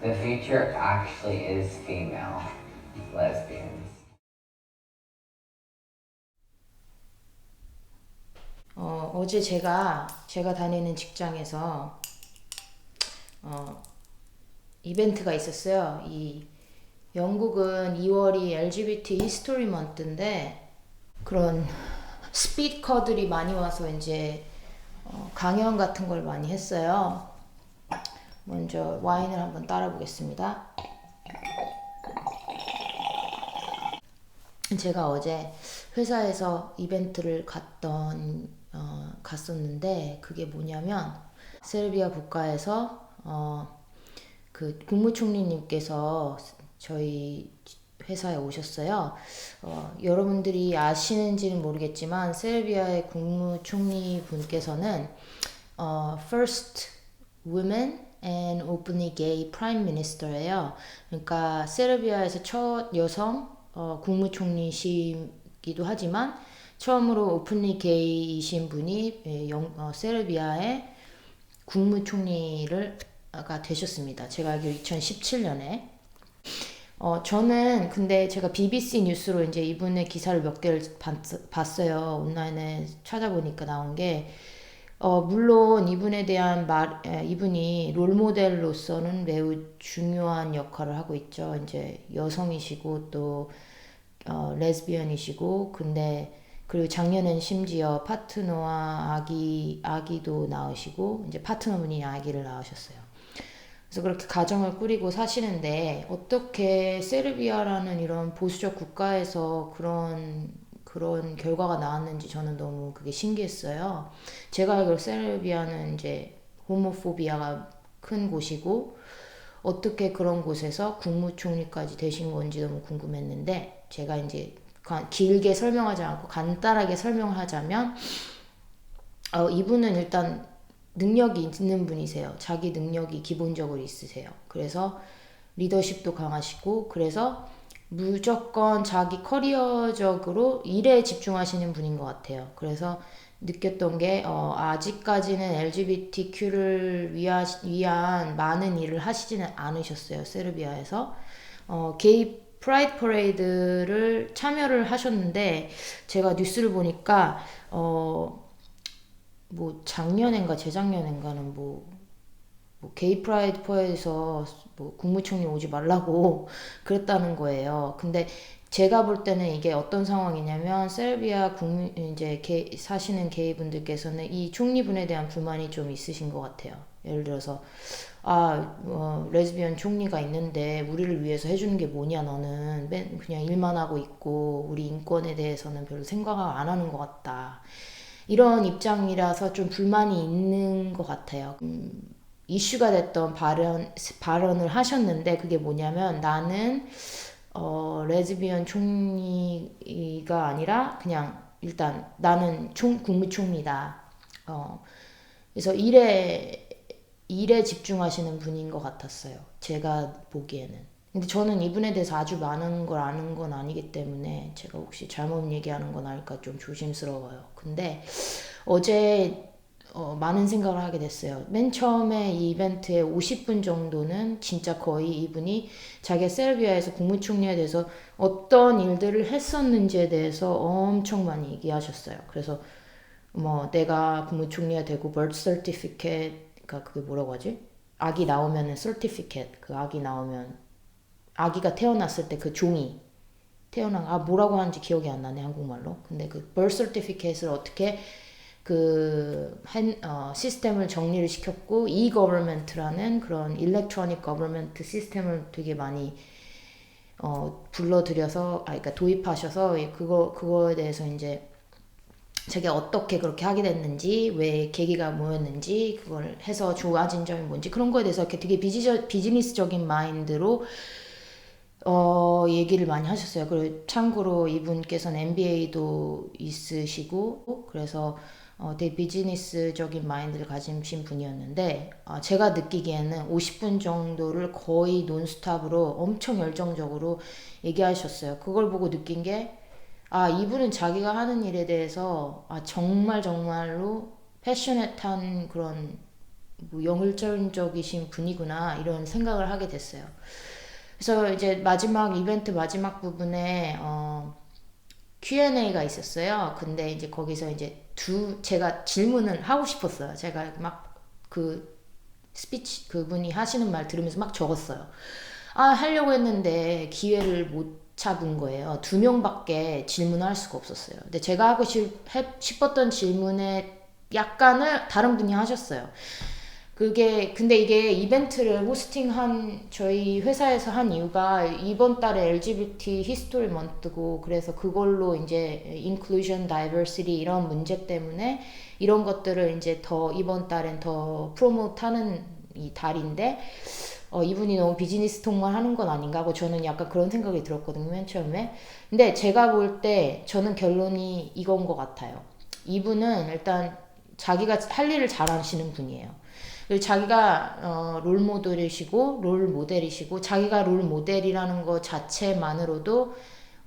The feature actually is female lesbians. 어, 어제 제가 제가 다니는 직장에서 어, 이벤트가 있었어요. 이 영국은 2월이 LGBT 히스토리 먼트인데 그런 스피커들이 많이 와서 이제 어, 강연 같은 걸 많이 했어요. 먼저 와인을 한번 따라 보겠습니다. 제가 어제 회사에서 이벤트를 갔던 어, 갔었는데 그게 뭐냐면 세르비아 국가에서 어, 그 국무총리님께서 저희 회사에 오셨어요. 어, 여러분들이 아시는지는 모르겠지만 세르비아의 국무총리 분께서는 어, First Women and Openly Gay Prime Minister예요. 그러니까 세르비아에서 첫 여성 어, 국무총리시기도 하지만 처음으로 오픈리 게이이신 분이 예, 영, 어, 세르비아의 국무총리를 가 되셨습니다. 제가 알기로 2017년에 어, 저는 근데 제가 BBC 뉴스로 이제 이분의 기사를 몇 개를 봤, 어요 온라인에 찾아보니까 나온 게, 어, 물론 이분에 대한 말, 에, 이분이 롤 모델로서는 매우 중요한 역할을 하고 있죠. 이제 여성이시고 또, 어, 레즈비언이시고, 근데, 그리고 작년엔 심지어 파트너와 아기, 아기도 낳으시고, 이제 파트너분이 아기를 낳으셨어요. 그래서 그렇게 가정을 꾸리고 사시는데 어떻게 세르비아라는 이런 보수적 국가에서 그런 그런 결과가 나왔는지 저는 너무 그게 신기했어요. 제가 알기로 세르비아는 이제 호모포비아가 큰 곳이고 어떻게 그런 곳에서 국무총리까지 되신 건지 너무 궁금했는데 제가 이제 길게 설명하지 않고 간단하게 설명을 하자면 어, 이분은 일단 능력이 있는 분이세요. 자기 능력이 기본적으로 있으세요. 그래서 리더십도 강하시고 그래서 무조건 자기 커리어적으로 일에 집중하시는 분인 것 같아요. 그래서 느꼈던 게 어, 아직까지는 LGBTQ를 위하, 위한 많은 일을 하시지는 않으셨어요. 세르비아에서 어, 게이 프라이드 퍼레이드를 참여를 하셨는데 제가 뉴스를 보니까 어, 뭐 작년엔가 재작년엔가는 뭐, 뭐 게이 프라이드 퍼에서 뭐 국무총리 오지 말라고 그랬다는 거예요. 근데 제가 볼 때는 이게 어떤 상황이냐면 셀비아 국민 이제 게, 사시는 게이 분들께서는 이 총리분에 대한 불만이 좀 있으신 것 같아요. 예를 들어서 아 어, 레즈비언 총리가 있는데 우리를 위해서 해주는 게 뭐냐 너는 맨 그냥 일만 하고 있고 우리 인권에 대해서는 별로 생각을 안 하는 것 같다. 이런 입장이라서 좀 불만이 있는 것 같아요. 음, 이슈가 됐던 발언, 발언을 하셨는데 그게 뭐냐면 나는 어, 레즈비언 총리가 아니라 그냥 일단 나는 총, 국무총리다. 어, 그래서 일에, 일에 집중하시는 분인 것 같았어요. 제가 보기에는. 근데 저는 이분에 대해서 아주 많은 걸 아는 건 아니기 때문에 제가 혹시 잘못 얘기하는 건 알까 좀 조심스러워요. 근데 어제 어, 많은 생각을 하게 됐어요. 맨 처음에 이 이벤트에 50분 정도는 진짜 거의 이분이 자기 세르비아에서 국무총리에 대해서 어떤 일들을 했었는지에 대해서 엄청 많이 얘기하셨어요. 그래서 뭐 내가 국무총리가 되고 birth certificate 그러니까 그게 뭐라고 하지? 아기 나오면은 certificate 그 아기 나오면 아기가 태어났을 때 그 종이 태어난 아 뭐라고 하는지 기억이 안 나네 한국말로. 근데 그 birth certificate를 어떻게 그 한, 어, 시스템을 정리를 시켰고 e-government라는 그런 electronic government 시스템을 되게 많이 어, 불러들여서 아 그러니까 도입하셔서 그거 그거에 대해서 이제 제가 어떻게 그렇게 하게 됐는지 왜 계기가 뭐였는지 그걸 해서 좋아진 점이 뭔지 그런 거에 대해서 이렇게 되게 비지저, 비즈니스적인 마인드로 어, 얘기를 많이 하셨어요. 그리고 참고로 이분께서는 MBA도 있으시고, 그래서 어, 되게 비즈니스적인 마인드를 가지신 분이었는데, 어, 제가 느끼기에는 50분 정도를 거의 논스탑으로 엄청 열정적으로 얘기하셨어요. 그걸 보고 느낀 게, 아, 이분은 자기가 하는 일에 대해서, 아, 정말 정말로 패셔넷한 그런 뭐 영일전적이신 분이구나 이런 생각을 하게 됐어요. 그래서 이제 마지막 이벤트 마지막 부분에 어, Q&A가 있었어요. 근데 이제 거기서 이제 두 제가 질문을 하고 싶었어요. 제가 막 그 스피치 그분이 하시는 말 들으면서 막 적었어요. 아 하려고 했는데 기회를 못 잡은 거예요. 두 명밖에 질문을 할 수가 없었어요. 근데 제가 하고 싶, 해- 싶었던 질문에 약간을 다른 분이 하셨어요. 그게 근데 이게 이벤트를 호스팅한 저희 회사에서 한 이유가 이번 달에 LGBT 히스토리 먼트고 그래서 그걸로 이제 인클루전 다이버시티 이런 문제 때문에 이런 것들을 이제 더 이번 달엔 더 프로모트하는 이 달인데 어, 이분이 너무 비즈니스 통만 하는 건 아닌가 하고 저는 약간 그런 생각이 들었거든요 맨 처음에. 근데 제가 볼 때 저는 결론이 이건 것 같아요. 이분은 일단 자기가 할 일을 잘 하시는 분이에요 자기가 어, 롤 모델이시고 롤 모델이시고 자기가 롤 모델이라는 것 자체만으로도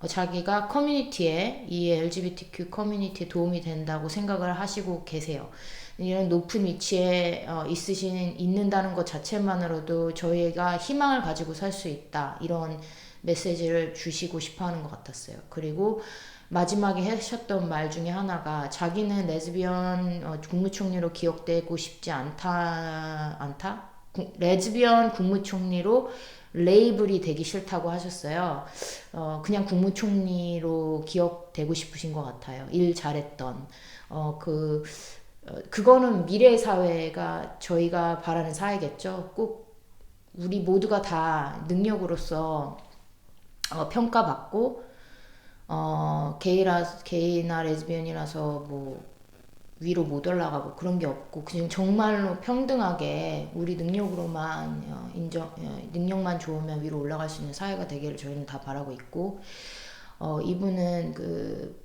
어, 자기가 커뮤니티에 이 LGBTQ 커뮤니티에 도움이 된다고 생각을 하시고 계세요. 이런 높은 위치에 어, 있으신 있는다는 것 자체만으로도 저희가 희망을 가지고 살 수 있다 이런 메시지를 주시고 싶어하는 것 같았어요. 그리고 마지막에 하셨던 말 중에 하나가 자기는 레즈비언 어, 국무총리로 기억되고 싶지 않다 않다 구- 레즈비언 국무총리로 레이블이 되기 싫다고 하셨어요. 어, 그냥 국무총리로 기억되고 싶으신 것 같아요. 일 잘했던 어, 그 어, 그거는 미래 사회가 저희가 바라는 사회겠죠. 꼭 우리 모두가 다 능력으로서 어, 평가받고 어, 게이라 게이나 레즈비언이라서 뭐 위로 못 올라가고 그런 게 없고 그냥 정말로 평등하게 우리 능력으로만 어, 인정 어, 능력만 좋으면 위로 올라갈 수 있는 사회가 되기를 저희는 다 바라고 있고 어, 이분은 그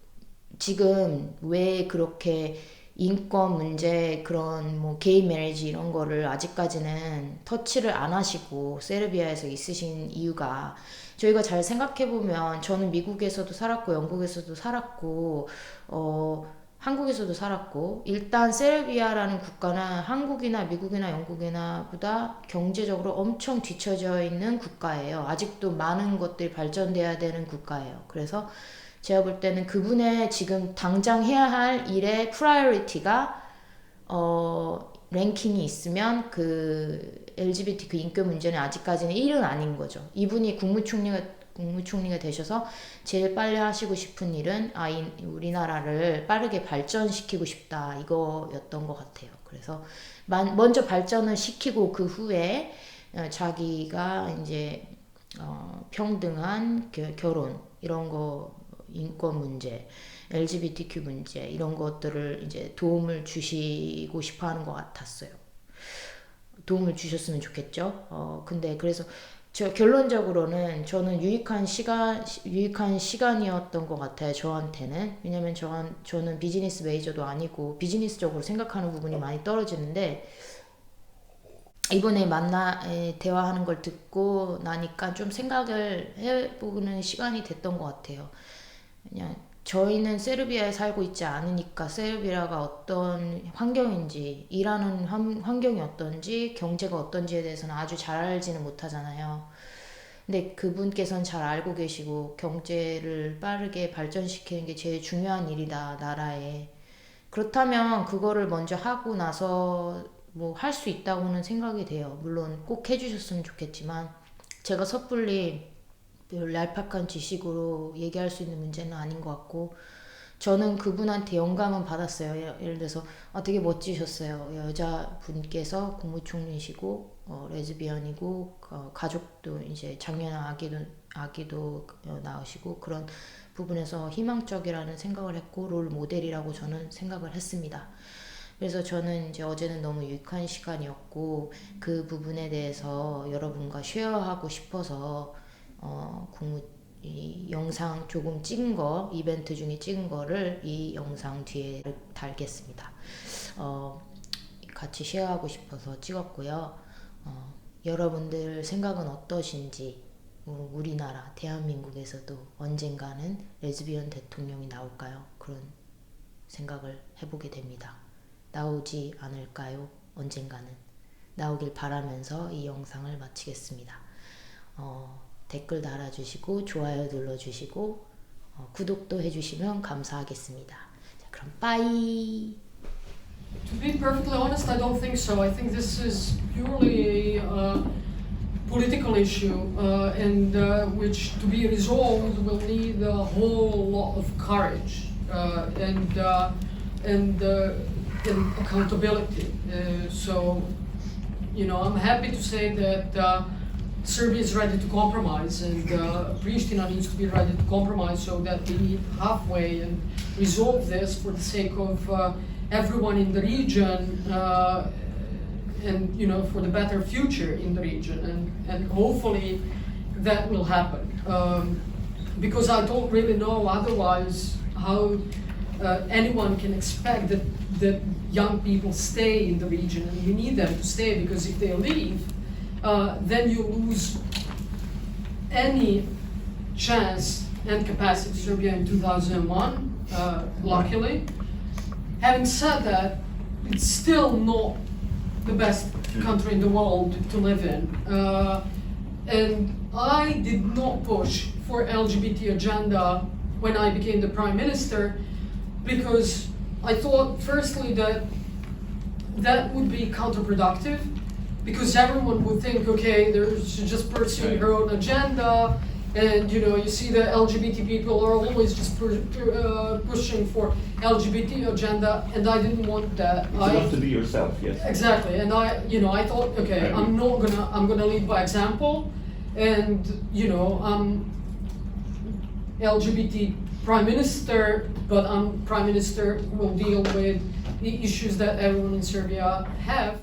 지금 왜 그렇게 인권 문제 그런 뭐 게이 메리지 이런 거를 아직까지는 터치를 안 하시고 세르비아에서 있으신 이유가 저희가 잘 생각해 보면 저는 미국에서도 살았고 영국에서도 살았고 어 한국에서도 살았고 일단 세르비아라는 국가는 한국이나 미국이나 영국이나 보다 경제적으로 엄청 뒤처져 있는 국가예요. 아직도 많은 것들이 발전돼야 되는 국가예요. 그래서 제가 볼 때는 그분의 지금 당장 해야 할 일의 프라이어리티가 어 랭킹이 있으면 그 LGBT 그 인권 문제는 아직까지는 1은 아닌 거죠. 이분이 국무총리가 국무총리가 되셔서 제일 빨리 하시고 싶은 일은 아 이, 우리나라를 빠르게 발전시키고 싶다 이거였던 것 같아요. 그래서 만, 먼저 발전을 시키고 그 후에 어, 자기가 이제 어, 평등한 겨- 결혼 이런 거 인권 문제, LGBTQ 문제 이런 것들을 이제 도움을 주시고 싶어 하는 것 같았어요. 도움을 주셨으면 좋겠죠. 어 근데 그래서 저 결론적으로는 저는 유익한 시간 유익한 시간이었던 것 같아요. 저한테는 왜냐면 저한 저는 비즈니스 메이저도 아니고 비즈니스적으로 생각하는 부분이 많이 떨어지는데 이번에 만나 에, 대화하는 걸 듣고 나니까 좀 생각을 해보는 시간이 됐던 것 같아요. 그냥 저희는 세르비아에 살고 있지 않으니까 세르비아가 어떤 환경인지 일하는 환, 환경이 어떤지 경제가 어떤지에 대해서는 아주 잘 알지는 못하잖아요. 근데 그분께서는 잘 알고 계시고 경제를 빠르게 발전시키는 게 제일 중요한 일이다 나라에 그렇다면 그거를 먼저 하고 나서 뭐 할 수 있다고는 생각이 돼요. 물론 꼭 해주셨으면 좋겠지만 제가 섣불리 별 얄팍한 지식으로 얘기할 수 있는 문제는 아닌 것 같고 저는 그분한테 영감은 받았어요. 예- 예를 들어서 아, 되게 멋지셨어요. 여자분께서 국무총리시고 어, 레즈비언이고 어, 가족도 이제 작년에 아기도 아기도 어, 낳으시고 그런 부분에서 희망적이라는 생각을 했고 롤 모델이라고 저는 생각을 했습니다. 그래서 저는 이제 어제는 너무 유익한 시간이었고 그 부분에 대해서 여러분과 쉐어하고 싶어서 어, 국무 이 영상 조금 찍은 거 이벤트 중에 찍은 거를 이 영상 뒤에 달겠습니다. 어, 같이 쉐어하고 싶어서 찍었고요. 어, 여러분들 생각은 어떠신지 어, 우리나라 대한민국에서도 언젠가는 레즈비언 대통령이 나올까요? 그런 생각을 해보게 됩니다. 나오지 않을까요? 언젠가는. 나오길 바라면서 이 영상을 마치겠습니다. 어, 댓글 달아주시고 좋아요 눌러주시고 어, 구독도 해주시면 감사하겠습니다. 자, 그럼 빠이. To be perfectly honest, I don't think so. I think this is purely a uh, political issue, uh, and uh, which, to be resolved, will need a whole lot of courage uh, and uh, and, uh, and accountability. Uh, so, you know, I'm happy to say that. Uh, Serbia is ready to compromise, and uh, Pristina needs to be ready to compromise so that we meet halfway and resolve this for the sake of uh, everyone in the region, uh, and you know for the better future in the region, and and hopefully that will happen. Um, because I don't really know otherwise how uh, anyone can expect that that young people stay in the region, and we need them to stay because if they leave uh, then you lose any chance and capacity Serbia in 2001, uh, luckily. Having said that, it's still not the best country in the world to live in. Uh, and I did not push for LGBT agenda when I became the prime minister because I thought firstly that that would be counterproductive because everyone would think, okay, they're just pursuing her own agenda, and you know, you see the LGBT people are always just uh, pushing for LGBT agenda, and I didn't want that. It's I, enough to be yourself, yes. Exactly, and I, you know, I thought, okay, I'm not gonna, I'm gonna lead by example, and you know, I'm LGBT prime minister, but I'm prime minister who will deal with the issues that everyone in Serbia have.